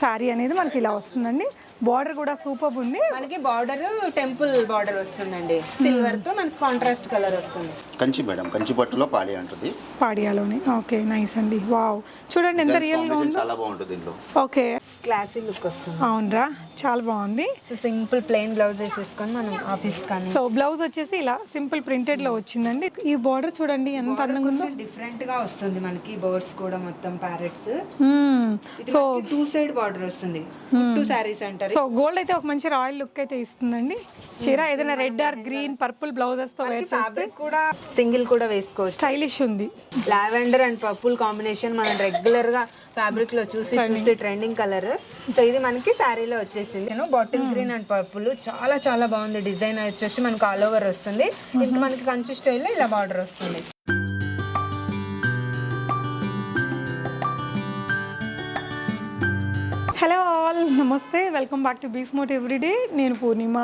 శారీ అనేది మనకి ఇలా వస్తుందండి. బార్డర్ కూడా సూపర్ ఉంది. మనకి బార్డర్ టెంపుల్ బార్డర్ వస్తుందండి. సిల్వర్తో మనకి కాంట్రాస్ట్ కలర్ వస్తుంది. కంచి మేడం కంచి పట్టులో పాడి అంటుంది. పాడియాలోనే. ఓకే నైస్ అండి. వావ్ చూడండి ఎంత రియల్గా combination ఉందో. చాలా బాగుంటుంది దీంట్లో ఓకే క్లాసీ లుక్ వస్తుంది. అవునరా చాలా బాగుంది. సో సింపుల్ ప్లెయిన్ బ్లౌజ్ వేసేసుకొని మనం ఆఫీస్ కానీ సో బ్లౌజ్ వచ్చేసి ఇలా సింపుల్ ప్రింటెడ్లో వచ్చిందండి. ఈ బార్డర్ చూడండి ఎంత అందంగా ఉందో. డిఫరెంట్గా వస్తుంది మనకి బర్డ్స్ కూడా మొత్తం parrots so two side border వస్తుంది. టూ సారీస్ అంటారు. సో గోల్డ్ అయితే ఒక మంచి రాయల్ లుక్ అయితే ఇస్తుందండి. చీర ఏదైనా రెడ్ ఆర్ గ్రీన్ పర్పుల్ బ్లౌజెస్తో వేర్ చేస్తే ఫ్యాబ్రిక్ కూడా సింగిల్ కూడా వేసుకోవచ్చు. స్టైలిష్ ఉంది. లావెండర్ అండ్ పర్పుల్ కాంబినేషన్ మనం రెగ్యులర్గా ఫ్యాబ్రిక్లో చూసి చూసి ట్రెండింగ్ కలర్ సో ఇది మనకి శారీలో వచ్చేసింది. నేను బాటిల్ గ్రీన్ అండ్ పర్పుల్ చాలా చాలా బాగుంది డిజైన్ వచ్చేసి. మనకి ఆల్ ఓవర్ వస్తుంది. ఇప్పుడు మనకి కంచి స్టైల్లో ఇలా బార్డర్ వస్తుంది. నమస్తే వెల్కమ్ బ్యాక్ టు బీస్మోట్ ఎవ్రీడే నేను పూర్ణిమ.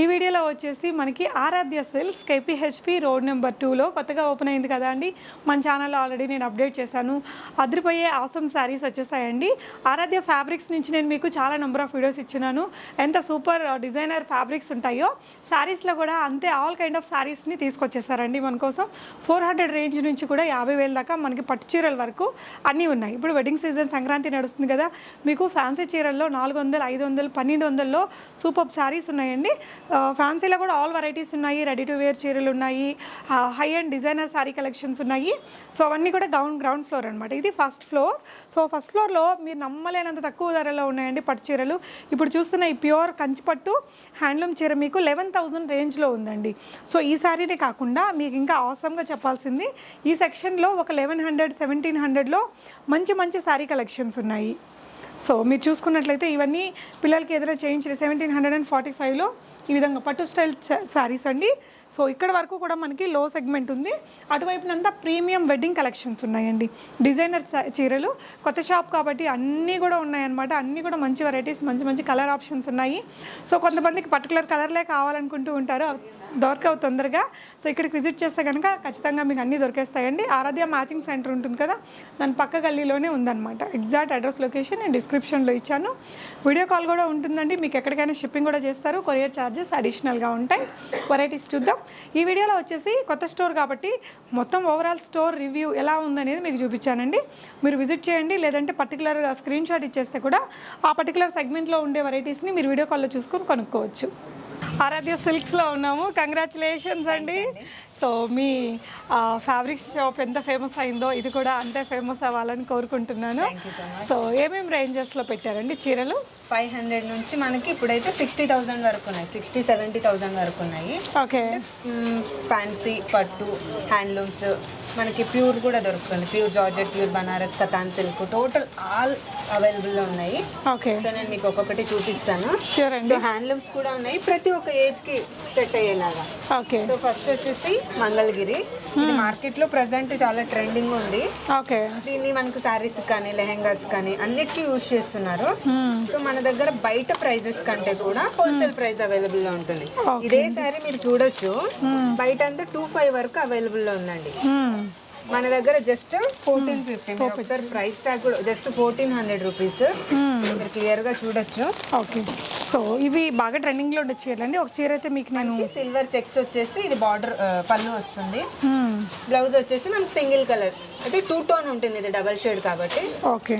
ఈ వీడియోలో వచ్చేసి మనకి ఆరాధ్య సెల్స్ కేపీహెచ్పి రోడ్ నెంబర్ టూలో కొత్తగా ఓపెన్ అయింది కదా అండి. మన ఛానల్లో ఆల్రెడీ నేను అప్డేట్ చేశాను. అదిరిపోయే ఆసమ్ శారీస్ వచ్చేసాయండి. ఆరాధ్య ఫ్యాబ్రిక్స్ నుంచి నేను మీకు చాలా నెంబర్ ఆఫ్ వీడియోస్ ఇచ్చినాను. ఎంత సూపర్ డిజైనర్ ఫ్యాబ్రిక్స్ ఉంటాయో శారీస్లో కూడా అంతే ఆల్ కైండ్ ఆఫ్ శారీస్ని తీసుకొచ్చేసారండి మన కోసం. ఫోర్ హండ్రెడ్ రేంజ్ నుంచి కూడా యాభై వేల దాకా మనకి పట్టు చీరల వరకు అన్నీ ఉన్నాయి. ఇప్పుడు వెడ్డింగ్ సీజన్ సంక్రాంతి నడుస్తుంది కదా మీకు ఫ్యాన్సీ చీరల్లో నాలుగు వందలు ఐదు వందలు పన్నెండు వందల్లో సూపర్ శారీస్ ఉన్నాయండి. ఫ్యాన్సీలో కూడా ఆల్ వెరైటీస్ ఉన్నాయి రెడీ టు వేర్ చీరలు ఉన్నాయి high and designer sari collections ఉన్నాయి. సో అవన్నీ కూడా గ్రౌండ్ గ్రౌండ్ ఫ్లోర్ అనమాట ఇది ఫస్ట్ ఫ్లోర్ సో ఫస్ట్ ఫ్లోర్లో మీరు నమ్మలేనంత తక్కువ ధరలో ఉన్నాయండి పట్టు చీరలు. ఇప్పుడు చూస్తున్న ఈ ప్యూర్ కంచిపట్టు హ్యాండ్లూమ్ చీర మీకు లెవెన్ థౌజండ్ రేంజ్లో ఉందండి. సో ఈ శారీనే కాకుండా మీకు ఇంకా అవసరంగా చెప్పాల్సింది ఈ సెక్షన్లో ఒక లెవెన్ హండ్రెడ్ సెవెంటీన్ హండ్రెడ్లో మంచి మంచి శారీ కలెక్షన్స్ ఉన్నాయి. సో మీరు చూసుకున్నట్లయితే ఇవన్నీ పిల్లలకి ఏదైనా చేయించిన సెవెంటీన్ హండ్రెడ్ అండ్ ఫార్టీ ఫైవ్లో ఈ విధంగా పట్టు స్టైల్ శారీస్ అండి. సో ఇక్కడ వరకు కూడా మనకి లో సెగ్మెంట్ ఉంది. అటువైపునంతా ప్రీమియం వెడ్డింగ్ కలెక్షన్స్ ఉన్నాయండి. డిజైనర్ చీరలు కొత్త షాప్ కాబట్టి అన్నీ కూడా ఉన్నాయన్నమాట. అన్నీ కూడా మంచి వెరైటీస్ మంచి మంచి కలర్ ఆప్షన్స్ ఉన్నాయి. సో కొంతమందికి పర్టికులర్ కలర్లే కావాలనుకుంటూ ఉంటారు. దొరకవు తొందరగా. సో ఇక్కడికి విజిట్ చేస్తే కనుక ఖచ్చితంగా మీకు అన్నీ దొరికేస్తాయండి. ఆరాధ్య మ్యాచింగ్ సెంటర్ ఉంటుంది కదా దాని పక్క గల్లీలోనే ఉందన్నమాట. ఎగ్జాక్ట్ అడ్రస్ లొకేషన్ నేను డిస్క్రిప్షన్లో ఇచ్చాను. వీడియో కాల్ కూడా ఉంటుందండి. మీకు ఎక్కడికైనా షిప్పింగ్ కూడా చేస్తారు. కొరియర్ ఛార్జెస్ అడిషనల్గా ఉంటాయి. వెరైటీస్ చూద్దాం. ఈ వీడియోలో వచ్చేసి కొత్త స్టోర్ కాబట్టి మొత్తం ఓవరాల్ స్టోర్ రివ్యూ ఎలా ఉందనేది మీకు చూపించానండి. మీరు విజిట్ చేయండి. లేదంటే పర్టికులర్ స్క్రీన్ షాట్ ఇచ్చేస్తే కూడా ఆ పర్టికులర్ సెగ్మెంట్లో ఉండే వెరైటీస్ని మీరు వీడియో కాల్లో చూసుకొని కొనుక్కోవచ్చు. ఆరాధ్య సిల్క్స్లో ఉన్నాము. కంగ్రాచులేషన్స్ అండి. సో మీ ఫ్యాబ్రిక్స్ షాప్ ఎంత ఫేమస్ అయిందో ఇది కూడా అంతే ఫేమస్ అవ్వాలని కోరుకుంటున్నాను. సో ఏమేమి రేంజెస్లో పెట్టారండి చీరలు? ఫైవ్ హండ్రెడ్ నుంచి మనకి ఇప్పుడైతే సిక్స్టీ థౌసండ్ వరకు ఉన్నాయి. సిక్స్టీ సెవెంటీ థౌసండ్ వరకు ఉన్నాయి. ఓకే ఫ్యాన్సీ పట్టు హ్యాండ్లూమ్స్ మనకి ప్యూర్ కూడా దొరుకుతుంది. Pure georgette pure Banaras katan silk total all అవైలబుల్లో ఉన్నాయి. ఓకే. సో నేను మీకు ఒక్కొక్కటి చూపిస్తాను. షూర్ అండి. సో హ్యాండ్లూమ్స్ కూడా ఉన్నాయి. ప్రతి ఒక్క ఏజ్కి సెట్ అయ్యేలాగా. ఓకే. సో ఫస్ట్ వచ్చేసి మంగళగిరి. ఇది మార్కెట్లో ప్రెసెంట్ చాలా ట్రెండింగ్ ఉంది. ఓకే. దీన్ని మనకు శారీస్ కానీ లెహెంగాస్ కానీ అన్నిటికీ యూజ్ చేస్తున్నారు. సో మన దగ్గర బయట ప్రైజెస్ కంటే కూడా హోల్సేల్ ప్రైస్ అవైలబుల్లో ఉంటుంది. ఇదే శారీ మీరు చూడొచ్చు. బయట అంతా టూ ఫైవ్ వరకు అవైలబుల్లో ఉందండి మన దగ్గర జస్ట్ ఫోర్టీన్ ఫిఫ్టీ ఒకసారి ప్రైస్ ట్యాగ్ కూడా జస్ట్ ఫోర్టీన్ హండ్రెడ్ రూపీస్ మీరు క్లియర్గా చూడొచ్చు. ఓకే సో ఇవి బాగా ట్రెండింగ్లో ఉండే చీరలండి. ఒక చీర అయితే మీకు నేను సిల్వర్ చెక్స్ వచ్చేసి ఇది బార్డర్ పళ్ళు వస్తుంది. బ్లౌజ్ వచ్చేసి మనకి సింగిల్ కలర్ అయితే టూ టోన్ ఉంటుంది ఇది డబల్ షేడ్ కాబట్టి. ఓకే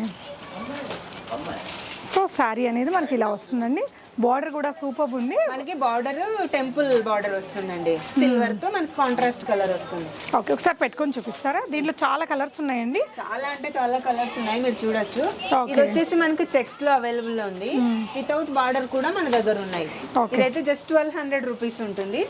సో శారీ అనేది మనకి ఇలా వస్తుందండి. బార్డర్ కూడా సూపర్ ఉంది. మనకి బార్డర్ టెంపుల్ బార్డర్ వస్తుందండి. సిల్వర్తో మనకి కాంట్రాస్ట్ కలర్ వస్తుంది. ఓకే ఒకసారి పెట్టుకొని చూపిస్తారా? దీంట్లో చాలా కలర్స్ ఉన్నాయండి. చాలా అంటే చాలా కలర్స్ ఉన్నాయి మీరు చూడొచ్చు. ఇది వచ్చేసి మనకి చెక్స్లో అవైలబుల్ ఉంది. వితౌట్ బార్డర్ కూడా మన దగ్గర ఉన్నాయి. ఇదైతే జస్ట్ ట్వెల్వ్ హండ్రెడ్ రూపీస్ ఉంటుంది.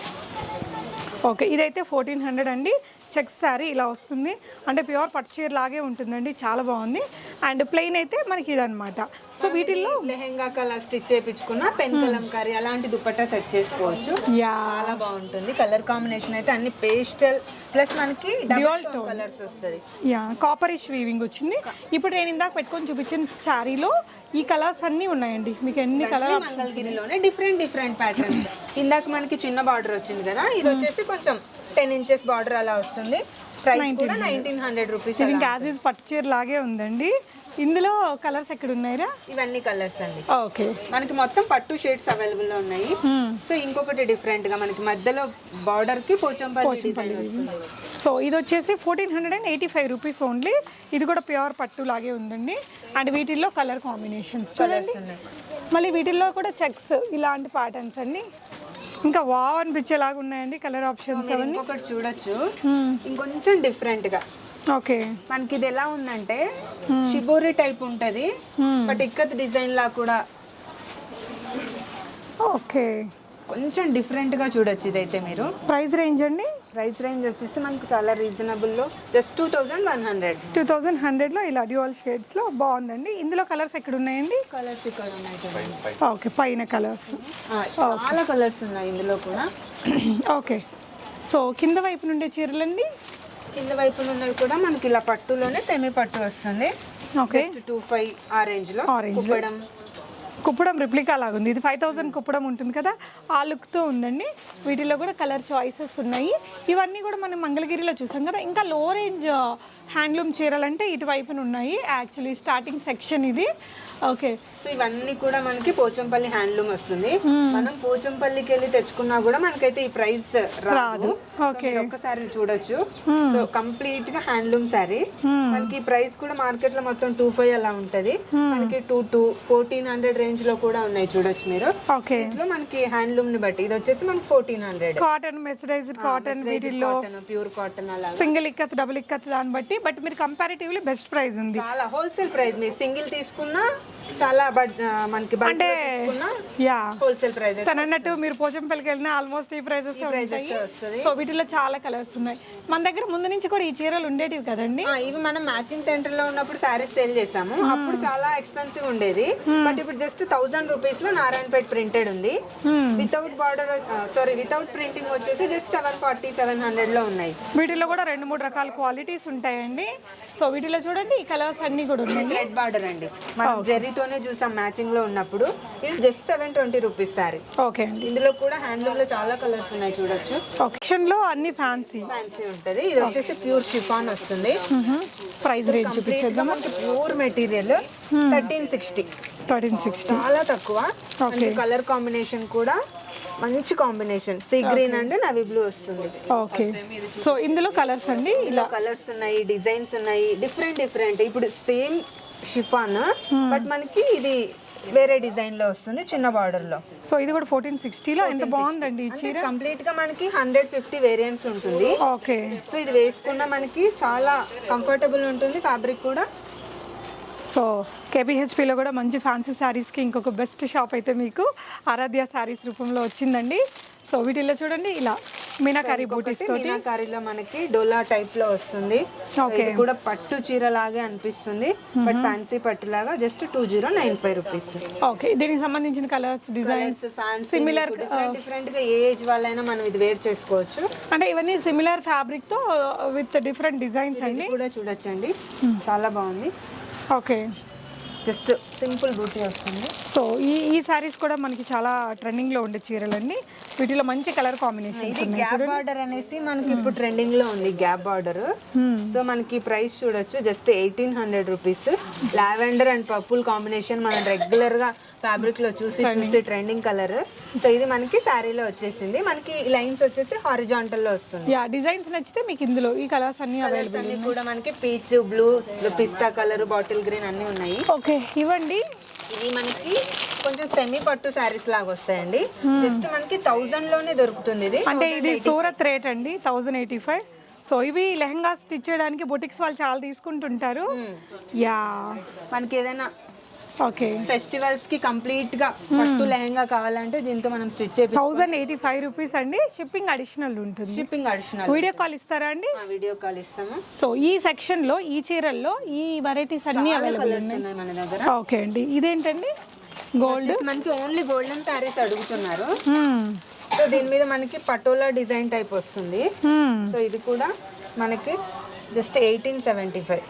ఓకే ఇదైతే ఫోర్టీన్ హండ్రెడ్ అండి. చెక్ శారీ ఇలా వస్తుంది. అంటే ప్యూర్ పట్టు చీర లాగే ఉంటుందండి. చాలా బాగుంది. అండ్ ప్లెయిన్ అయితే మనకి ఇదనమాట సో వీటిల్లో లెహెంగా కలర్ స్టిచ్ చేయించుకున్న పెన్ కలంకారీ అలాంటి దుపట్టా సెట్ చేసుకోవచ్చు. చాలా బాగుంటుంది. కలర్ కాంబినేషన్ అయితే అన్ని పేస్టల్ ప్లస్ మనకి డబల్ టోన్ కలర్స్ వస్తుంది. యా కాపరిష్ వీవింగ్ వచ్చింది. ఇప్పుడు నేను ఇందాక పెట్టుకొని చూపించిన శారీలో ఈ కలర్స్ అన్నీ ఉన్నాయండి. మీకు ఎన్ని కలర్ మంగళగిరిలోనే డిఫరెంట్ డిఫరెంట్ ప్యాటర్న్స్ ఇందాక మనకి చిన్న బార్డర్ వచ్చింది కదా? ఇది వచ్చేసి కొంచెం టెన్ ఇంచెస్ బార్డర్ అలా వస్తుంది. ప్రైస్ కూడా నైన్టీన్ హండ్రెడ్ రూపీస్ ఇది ఇంకా యాజ్ ఈజ్ పట్టు చీర లాగే ఉందండి. ఇందులో కలర్స్ ఎక్కడ ఉన్నాయిరా? ఇవన్నీ కలర్స్ అండి. ఓకే. మనకి మొత్తం పట్టు షేడ్స్ అవైలబుల్లో ఉన్నాయి. సో ఇంకొకటి డిఫరెంట్గా మనకి మధ్యలో బార్డర్కి పోచంపల్లి సో ఇది. వచ్చేసి fourteen hundred and eighty five rupees only ఇది కూడా ప్యూర్ పట్టు లాగే ఉందండి. అండ్ వీటిల్లో కలర్ కాంబినేషన్స్ చూడండి. ఉన్నాయి. మళ్ళీ వీటిల్లో కూడా చెక్స్ ఇలాంటి ప్యాటర్న్స్ అన్ని ఇంకా వావ్ అనిపించేలాగా ఉన్నాయండి కలర్ ఆప్షన్స్ ఇంకొకటి చూడొచ్చు. ఇంకొంచెం డిఫరెంట్గా. ఓకే. మనకి ఇది ఎలా ఉందంటే షిబోరి టైప్ ఉంటది బట్ ఇక్కత్ డిజైన్ లా కూడా. ఓకే. కొంచెం డిఫరెంట్గా చూడొచ్చు ఇదైతే మీరు. ప్రైస్ రేంజ్ అండి? ప్రైస్ రేంజ్ వచ్చేసి మనకు చాలా రీజనబుల్లో just two thousand one hundred two thousand హండ్రెడ్లో ఇలా డ్యూయల్ షేడ్స్లో బాగుందండి. ఇందులో కలర్స్ ఎక్కడ ఉన్నాయండి కలర్స్ ఇక్కడ ఉన్నాయి. ఓకే పైన కలర్స్. ఆ, చాలా కలర్స్ ఉన్నాయి ఇందులో కూడా. ఓకే. సో కింద వైపు నుండే చీరలండి? కింద వైపున ఉన్నది కూడా మనకి ఇలా పట్టులోనే సెమీ పట్టు వస్తుంది. ఓకే. టూ ఫైవ్ ఆ రేంజ్లో Orange లో. కుప్పడం రిప్లికా లాగా ఉంది ఇది ఫైవ్ థౌసండ్ కుప్పడం ఉంటుంది కదా ఆ లుక్తో ఉందండి. వీటిలో కూడా కలర్ చాయిసెస్ ఉన్నాయి. ఇవన్నీ కూడా మనం మంగళగిరిలో చూసాం కదా ఇంకా లో రేంజ్ హ్యాండ్లూమ్ చీరలు అంటే ఇటువైపున ఉన్నాయి యాక్చువల్లీ స్టార్టింగ్ సెక్షన్ ఇది. ఓకే సో ఇవన్నీ కూడా మనకి పోచంపల్లి హ్యాండ్లూమ్ వస్తుంది. మనం పోచంపల్లికి వెళ్ళి తెచ్చుకున్నా కూడా మనకైతే ఈ ప్రైస్ రాదు. ఓకే. ఒక్కసారి చూడొచ్చు. సో కంప్లీట్గా హ్యాండ్లూమ్ సారీ మనకి ప్రైస్ కూడా మార్కెట్లో మొత్తం టూ ఫైవ్ అలా ఉంటది. మనకి టూ టూ ఫోర్టీన్ హండ్రెడ్ రేంజ్లో కూడా ఉన్నాయి. చూడొచ్చు మీరు. ఓకే మనకి హ్యాండ్లూమ్ని బట్టి ఇది వచ్చేసి మనకి fourteen hundred. Cotton mercerised cotton వీటిల్లో కాటన్ ప్యూర్ కాటన్ అలా సింగిల్ ఇక్కత్ డబుల్ ఇక్కత్ దాన్ని బట్టి బట్ మీరు కంపారిటివ్లీ బెస్ట్ ప్రైస్ ఉంది. చాలా హోల్సేల్ ప్రైస్ మీరు సింగిల్ తీసుకున్నా చాలా మనకి అంటే యా. హోల్సేల్ ప్రైస్ తను అన్నట్టు మీరు పోచంపల్లికి వెళ్ళినా ఆల్మోస్ట్ ఈ ప్రైజెస్ ఉంటాయి సో వీటిలో చాలా కలర్స్ ఉన్నాయి. మన దగ్గర ముందు నుంచి కూడా ఈ చీరలు ఉండేటివి కదండి? ఇవి మనం మ్యాచింగ్ సెంటర్లో ఉన్నప్పుడు శారీస్ సేల్ చేసాము. అప్పుడు చాలా ఎక్స్పెన్సివ్ ఉండేది. బట్ ఇప్పుడు జస్ట్ థౌసండ్ రూపీస్లో నారాయణపేట ప్రింటెడ్ ఉంది. Without border sari without printing వచ్చేసి జస్ట్ సెవెన్ ఫార్టీ సెవెన్ హండ్రెడ్లో ఉన్నాయి. వీటిలో కూడా రెండు మూడు రకాల క్వాలిటీస్ ఉంటాయండి సో వీటిలో చూడండి ఈ కలర్స్ అన్ని కూడా ఉన్నాయి. రెడ్ బార్డర్ అండి. మనం జెర్రీతోనే చూసాం మ్యాచింగ్లో ఉన్నప్పుడు. ఇది just seven twenty rupees sari okay అండి. ఇందులో కూడా హ్యాండ్లూమ్లో చాలా కలర్స్ ఉన్నాయి చూడొచ్చు. ఆప్షన్లో అన్ని ఫ్యాన్సీ ఫ్యాన్సీ ఉంటది. ఇది వచ్చేసి ప్యూర్ షిఫాన్ వస్తుంది. Price range చూపించేద్దాం pure material thirteen sixty thirteen sixty చాలా తక్కువ. కలర్ కాంబినేషన్ కూడా మంచి combination. Sea green and navy blue వస్తుంది. ఓకే సో ఇందులో కలర్స్ అండి? ఇలా కలర్స్ ఉన్నాయి డిజైన్స్ ఉన్నాయి డిఫరెంట్ డిఫరెంట్ ఇప్పుడు సేమ్ షిఫాన్ బట్ మనకి ఇది వేరే డిజైన్లో వస్తుంది చిన్న బార్డర్లో. సో ఇది కూడా ఫోర్టీన్ సిక్స్టీలో ఎంత బాగుందండి ఈ చీర? కంప్లీట్గా మనకి హండ్రెడ్ ఫిఫ్టీ వేరియంట్స్ ఉంటుంది. ఓకే సో ఇది వేసుకున్న మనకి చాలా కంఫర్టబుల్ ఉంటుంది ఫ్యాబ్రిక్ కూడా. సో కేపీహెచ్పిలో కూడా మంచి ఫ్యాన్సీ శారీస్కి ఇంకొక బెస్ట్ షాప్ అయితే మీకు ఆరాధ్య శారీస్ రూపంలో వచ్చిందండి. సో వీటిల్లో చూడండి ఇలా మీనాకారి బూటీస్ మీనాకారిలో మనకి డోలా టైప్లో వస్తుంది. ఇది కూడా పట్టు చీర లాగే అనిపిస్తుంది. బట్ ఫ్యాన్సీ పట్టు లాగా just two zero nine five rupees okay దీనికి సంబంధించిన కలర్స్ డిజైన్స్ Similar, డిఫరెంట్గా ఏ ఏజ్ వాళ్ళైనా మనం ఇది వేర్ చేసుకోవచ్చు. అంటే ఇవన్నీ సిమిలర్ ఫ్యాబ్రిక్తో విత్ డిఫరెంట్ డిజైన్స్ అండి. కూడా చూడొచ్చండి. చాలా బాగుంది. ఓకే. జస్ట్ సింపుల్ బూటీ వస్తుంది. సో ఈ ఈ శారీస్ కూడా మనకి చాలా ట్రెండింగ్లో ఉండే చీరలండి వీటిలో మంచి కలర్ ఇది ఉన్నాయి గ్యాప్ బార్డర్ అనేసి మనకి ఇప్పుడు ట్రెండింగ్లో ఉంది గ్యాప్ బార్డర్. సో మనకి ప్రైస్ చూడొచ్చు. Just eighteen hundred rupees. Lavender and purple combination మనం రెగ్యులర్గా ఫ్యాబ్రిక్లో చూసి చూసి ట్రెండింగ్ కలర్ సో ఇది మనకి శారీలో వచ్చేసింది. మనకి లైన్స్ వచ్చేసి హారిజాంటల్లో వస్తుంది. యా డిజైన్స్ నచ్చితే మీకు ఇందులో ఈ కలర్స్ అన్నీ అవైలబుల్ అన్ని కూడా మనకి peach blue pista colour bottle green అన్ని ఉన్నాయి. ఓకే ఇవ్వండి. ఇవి మనకి కొంచెం సెమీ పట్టు శారీస్ లాగా వస్తాయండి. జస్ట్ మనకి థౌజండ్లోనే దొరుకుతుంది ఇది. అంటే ఇది సూరత్ రేట్ అండి థౌజండ్ ఎయిటీ ఫైవ్ సో ఇవి లెహంగా స్టిచ్ చేయడానికి బొటిక్స్ వాళ్ళు చాలా తీసుకుంటుంటారు. యా మనకి ఏదైనా ఓకే ఫెస్టివల్స్కి కంప్లీట్గా పట్టు లెహంగా కావాలంటే దీంతో మనం స్టిచ్ చేపి థౌజండ్ ఎయిటీ ఫైవ్ రూపీస్ అండి. షిప్పింగ్ అడిషనల్ ఉంటుంది. షిప్పింగ్ అడిషనల్ వీడియో కాల్ ఇస్తారా అండి? వీడియో కాల్ ఇస్తాము. సో ఈ సెక్షన్లో ఈ చీరల్లో ఈ వెరైటీస్ అన్ని అవైలబుల్ ఉన్నాయి. మన దగ్గర. ఓకే అండి. ఇదేంటండి? గోల్డ్ మనకి ఓన్లీ గోల్డెన్ శారీస్ అడుగుతున్నారు. సో దీని మీద మనకి పటోలా డిజైన్ టైప్ వస్తుంది. సో ఇది కూడా మనకి జస్ట్ ఎయిటీన్ సెవెంటీ ఫైవ్